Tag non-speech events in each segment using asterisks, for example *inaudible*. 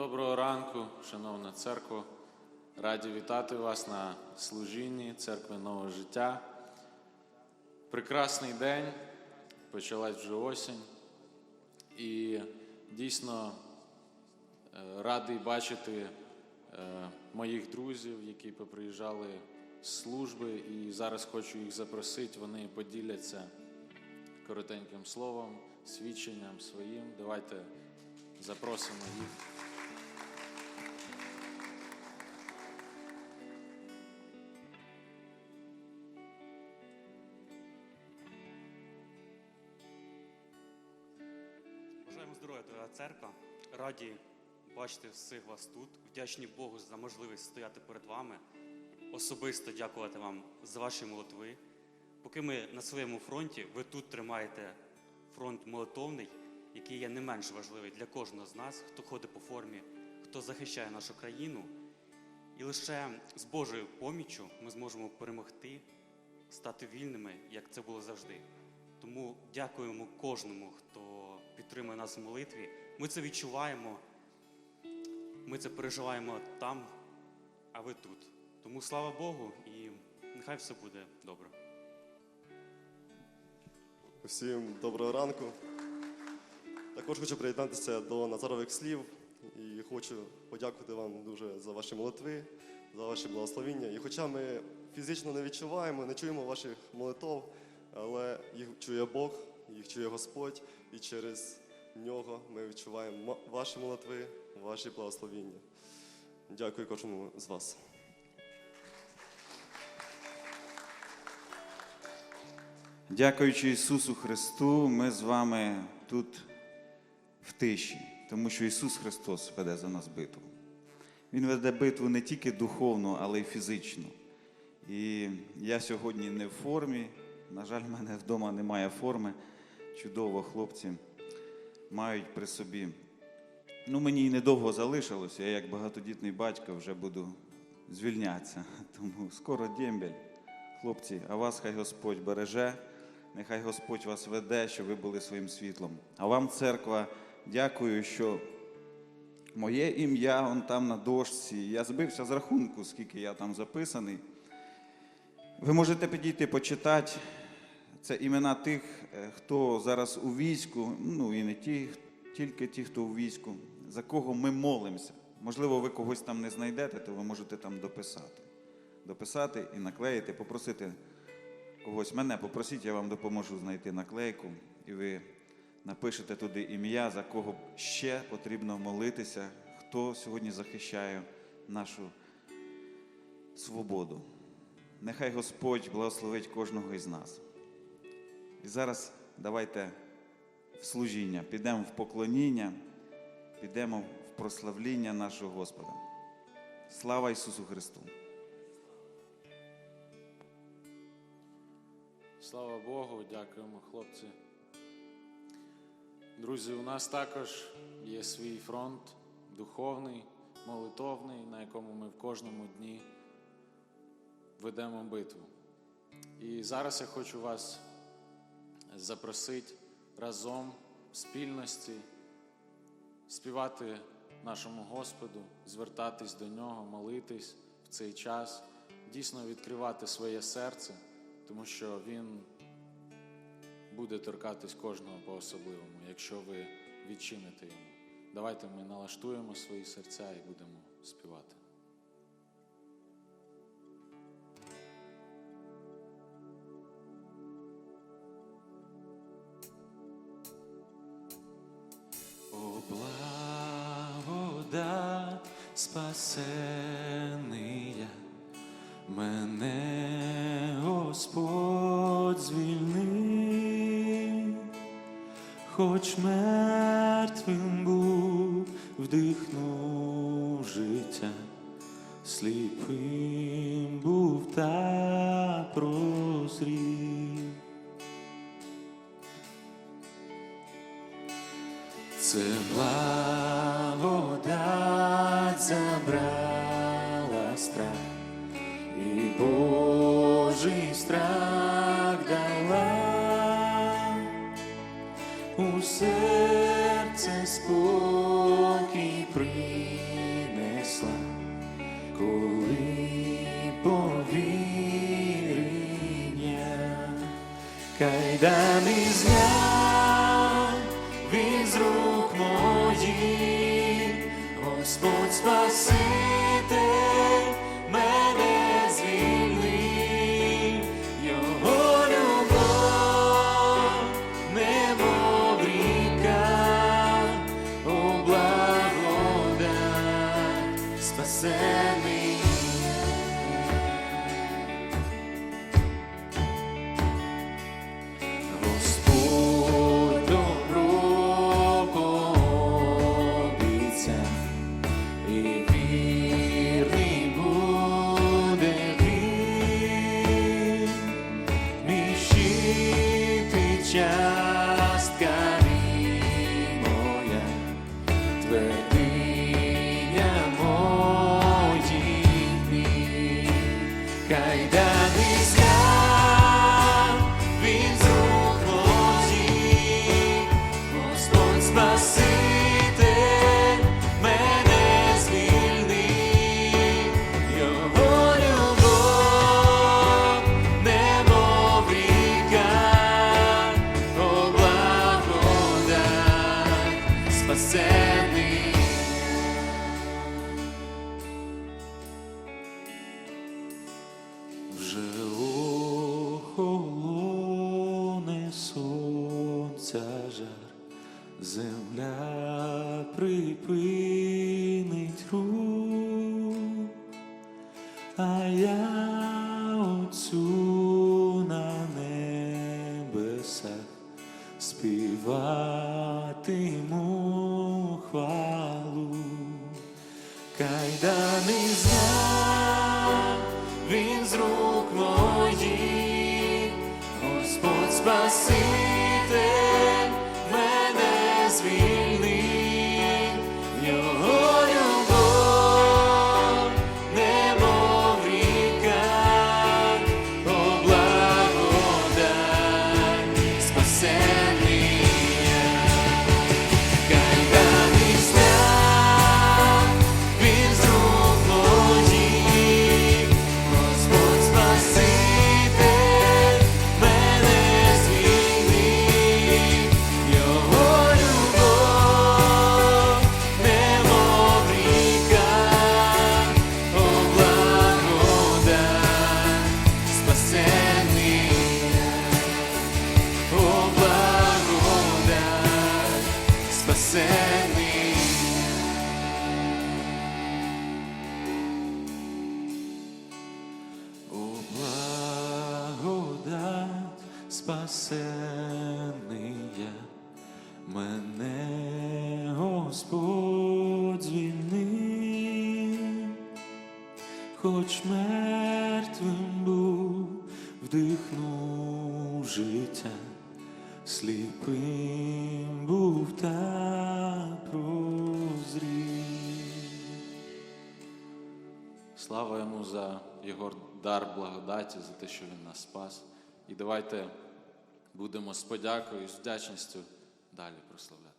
Доброго ранку, шановна церква. Раді вітати вас на служінні церкви Нового життя. Прекрасний день, почалась вже осінь. І дійсно е, радий бачити е, моїх друзів, які поприїжджали з служби, і зараз хочу їх запросити. Вони поділяться коротеньким словом, свідченням своїм. Давайте запросимо їх. Здоров'я, дорога церква. Раді бачити всіх вас тут. Вдячні Богу за можливість стояти перед вами. Особисто дякувати вам за ваші молитви. Поки ми на своєму фронті, ви тут тримаєте фронт молитовний, який є не менш важливий для кожного з нас, хто ходить по формі, хто захищає нашу країну. І лише з Божою поміччю ми зможемо перемогти, стати вільними, як це було завжди. Тому дякуємо кожному, хто підтримує нас в молитві. Ми це відчуваємо, ми це переживаємо там, а ви тут. Тому слава Богу і нехай все буде добре. Усім доброго ранку. Також хочу приєднатися до Назарових слів і хочу подякувати вам дуже за ваші молитви, за ваші благословіння. І хоча ми фізично не відчуваємо, не чуємо ваших молитв, але їх чує Бог, їх чує Господь, і через нього ми відчуваємо ваші молитви, ваші благословіння. Дякую кожному з вас. Дякуючи Ісусу Христу, ми з вами тут в тиші, тому що Ісус Христос веде за нас битву. Він веде битву не тільки духовну, але й фізичну. І я сьогодні не в формі. На жаль, в мене вдома немає форми. Чудово, хлопці мають при собі. Ну, мені й недовго залишилося. Я як багатодітний батько вже буду звільнятися. *laughs* Тому скоро дембель. Хлопці, а вас хай Господь береже, нехай Господь вас веде, щоб ви були своїм світлом. А вам, церква, дякую, що моє ім'я он там на дошці. Я збився з рахунку, скільки я там записаний. Ви можете підійти почитати. Це імена тих, е, хто зараз у війську, ну і не ті, тільки ті, хто у війську, за кого ми молимося. Можливо, ви когось там не знайдете, то ви можете там дописати. Дописати і наклеїти, попросити когось мене, попросіть, я вам допоможу знайти наклейку, і ви напишете туди ім'я, за кого ще потрібно молитися, хто сьогодні захищає нашу свободу. Нехай Господь благословить кожного із нас. І зараз давайте в служіння, підемо в поклоніння, підемо в прославління нашого Господа. Слава Ісусу Христу! Слава Богу, дякуємо, хлопці. Друзі, у нас також є свій фронт духовний, молитовний, на якому ми в кожному дні ведемо битву. І зараз я хочу вас запросити разом в спільності співати нашому Господу, звертатись до нього, молитись в цей час, дійсно відкривати своє серце, тому що Він буде торкатись кожного по-особливому, якщо ви відчините йому. Давайте ми налаштуємо свої серця і будемо співати. Благодать спасения, мене Господь звільнив, хоч мертвим був, вдихнув життя, сліпим був та у серце спокій принесла, коли повірення кайдани зняв він з рук моїх, Господь спаси. Господь Спаситель йому за його дар благодаті, за те, що він нас спас. І давайте будемо з подякою з вдячністю далі прославляти.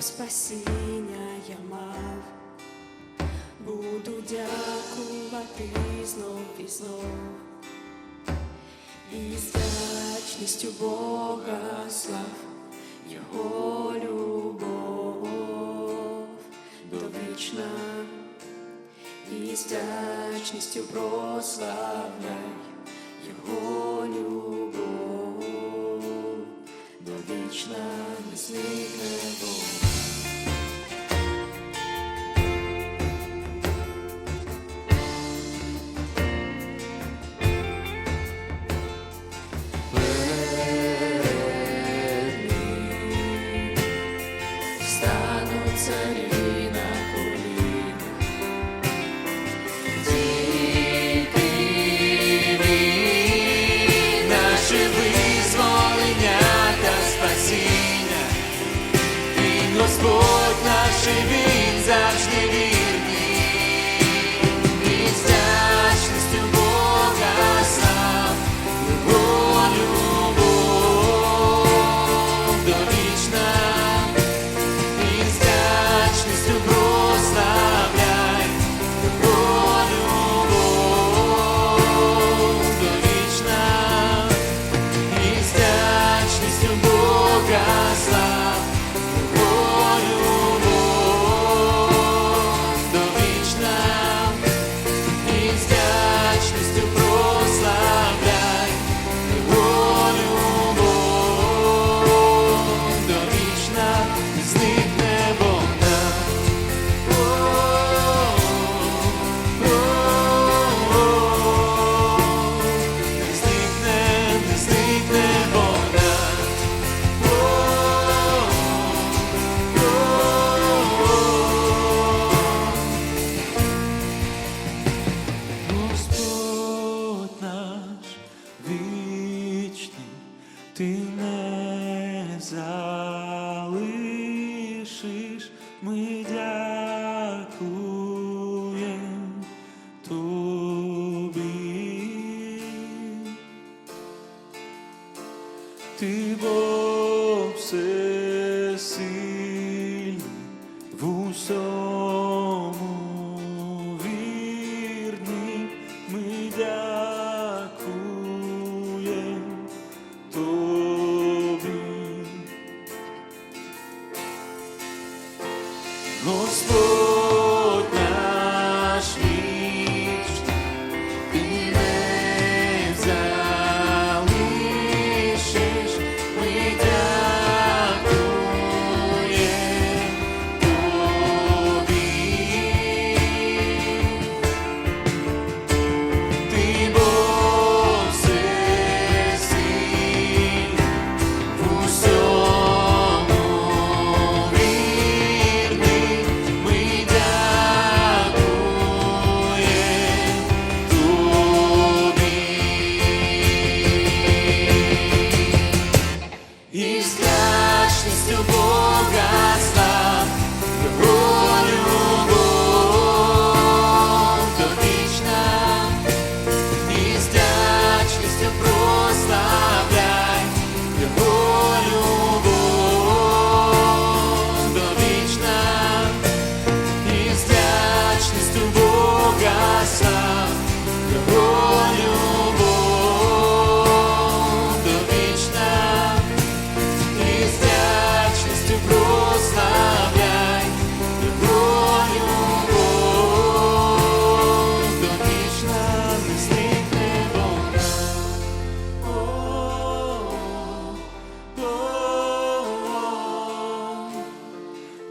Спасіння я мав. Буду дякувати знов і знов. І з вдячністю Бога слав Його любов довічна, і з вдячністю прославляй Його любов довічна, не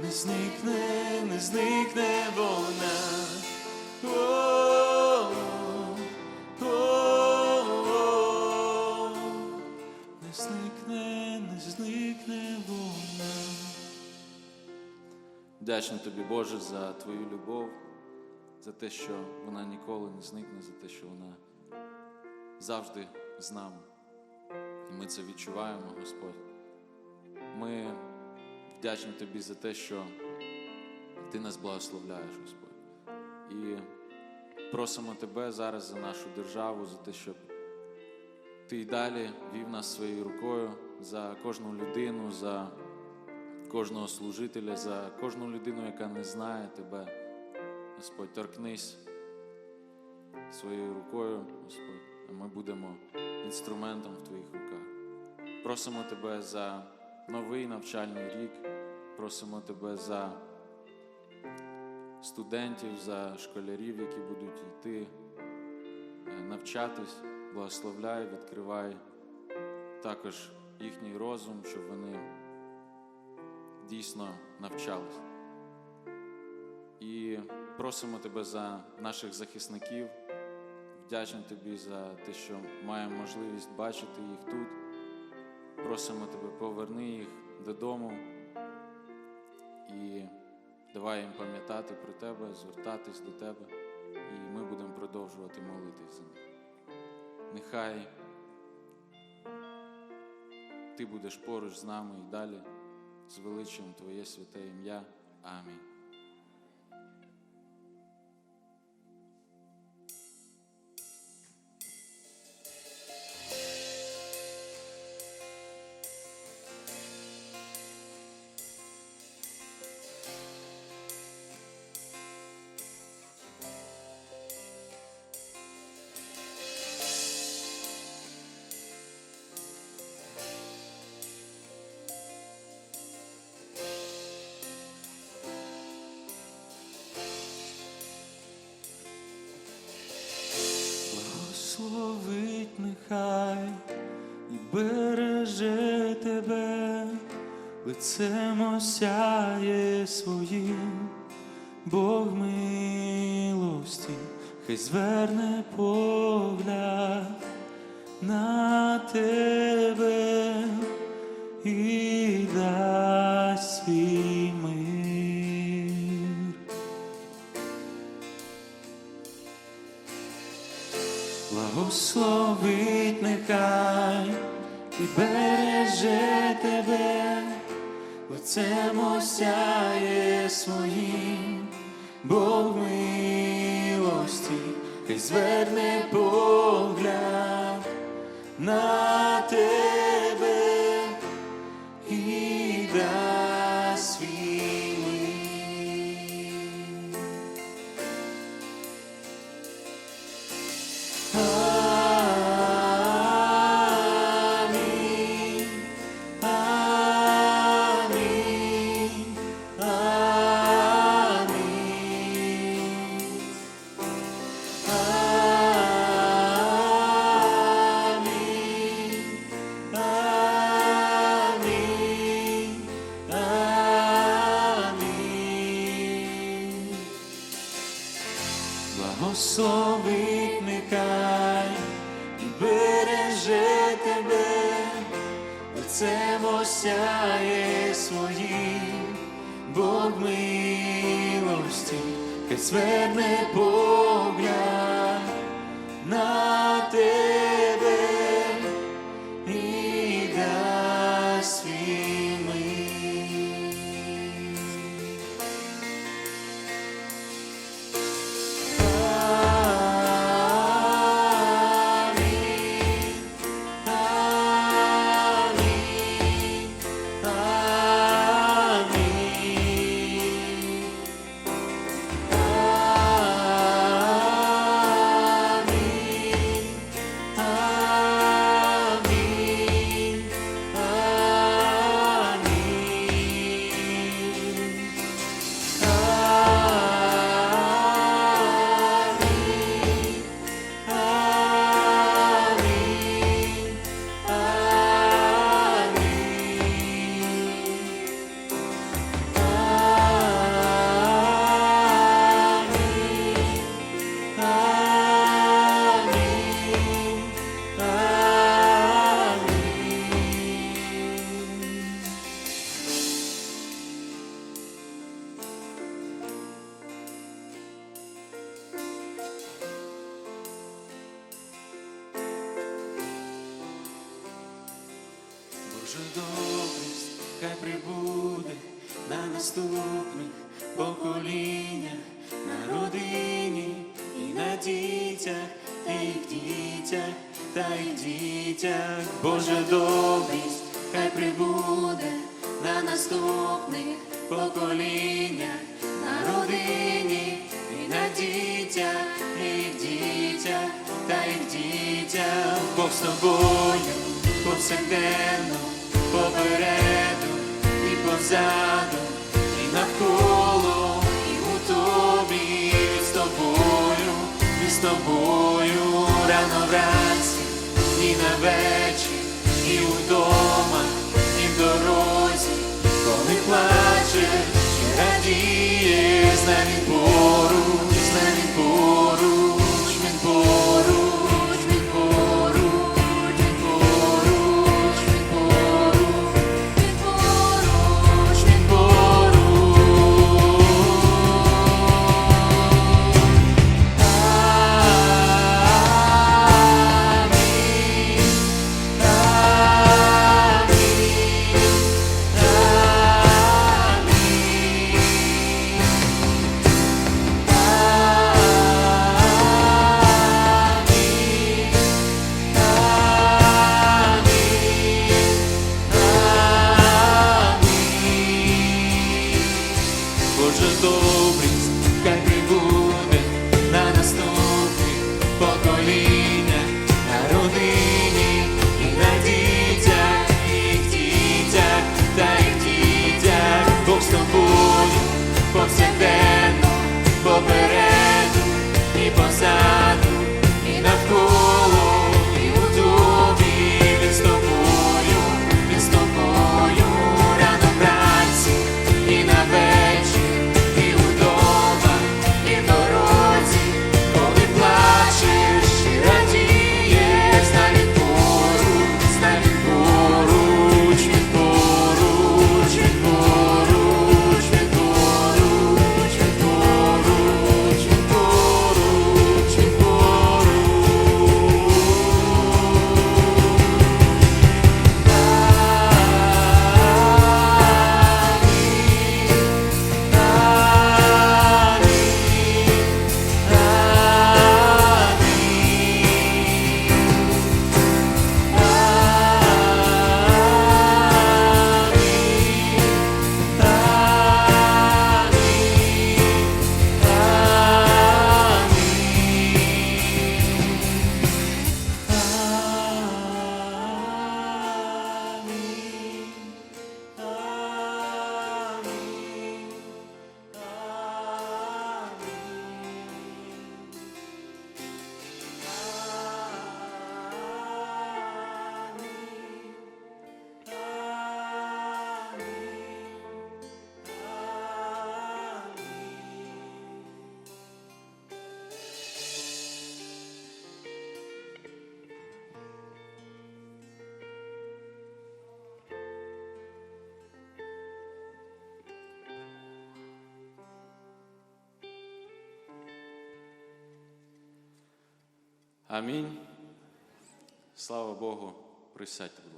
Не зникне, не зникне вона. О, не зникне, не зникне. Вдячний тобі, Боже, за твою любов, за те, що вона ніколи не зникне, за те, що вона завжди з нами. І ми це відчуваємо, Господь. Ми вдячні тобі за те, що ти нас благословляєш, Господь. І просимо тебе зараз за нашу державу, за те, щоб ти й далі вів нас своєю рукою за кожну людину, за кожного служителя, за кожну людину, яка не знає тебе. Господь, торкнись своєю рукою, Господь, а ми будемо інструментом в твоїх руках. Просимо тебе за новий навчальний рік, просимо тебе за студентів, за школярів, які будуть йти е, навчатись, благословляй, відкривай також їхній розум, щоб вони дійсно навчались. І просимо тебе за наших захисників. Вдячні тобі за те, що маємо можливість бачити їх тут. Просимо тебе, поверни їх додому і давай їм пам'ятати про тебе, звертатись до тебе, і ми будемо продовжувати молитись за них. Нехай ти будеш поруч з нами і далі звеличуємо Твоє святе ім'я. Амінь. Лицем осяє своїм, Бог милості, хай зверне погляд на тебе і дасть свій мир. Благословить нехай і береже лицем осяє своїм, Бог милості, хай зверне погляд на тебе сяє своїм, Бог милості, хай сверне Бог. Бог з тобою повсякденно, попереду і позаду, і навколо, і у тобі, і з тобою, і з тобою рано вранці, і на вечір, і вдома, і в дорозі, коли плачеш, чи радіє, з нами поруч, з нами поруч, Амінь. Слава Богу. Присядьте.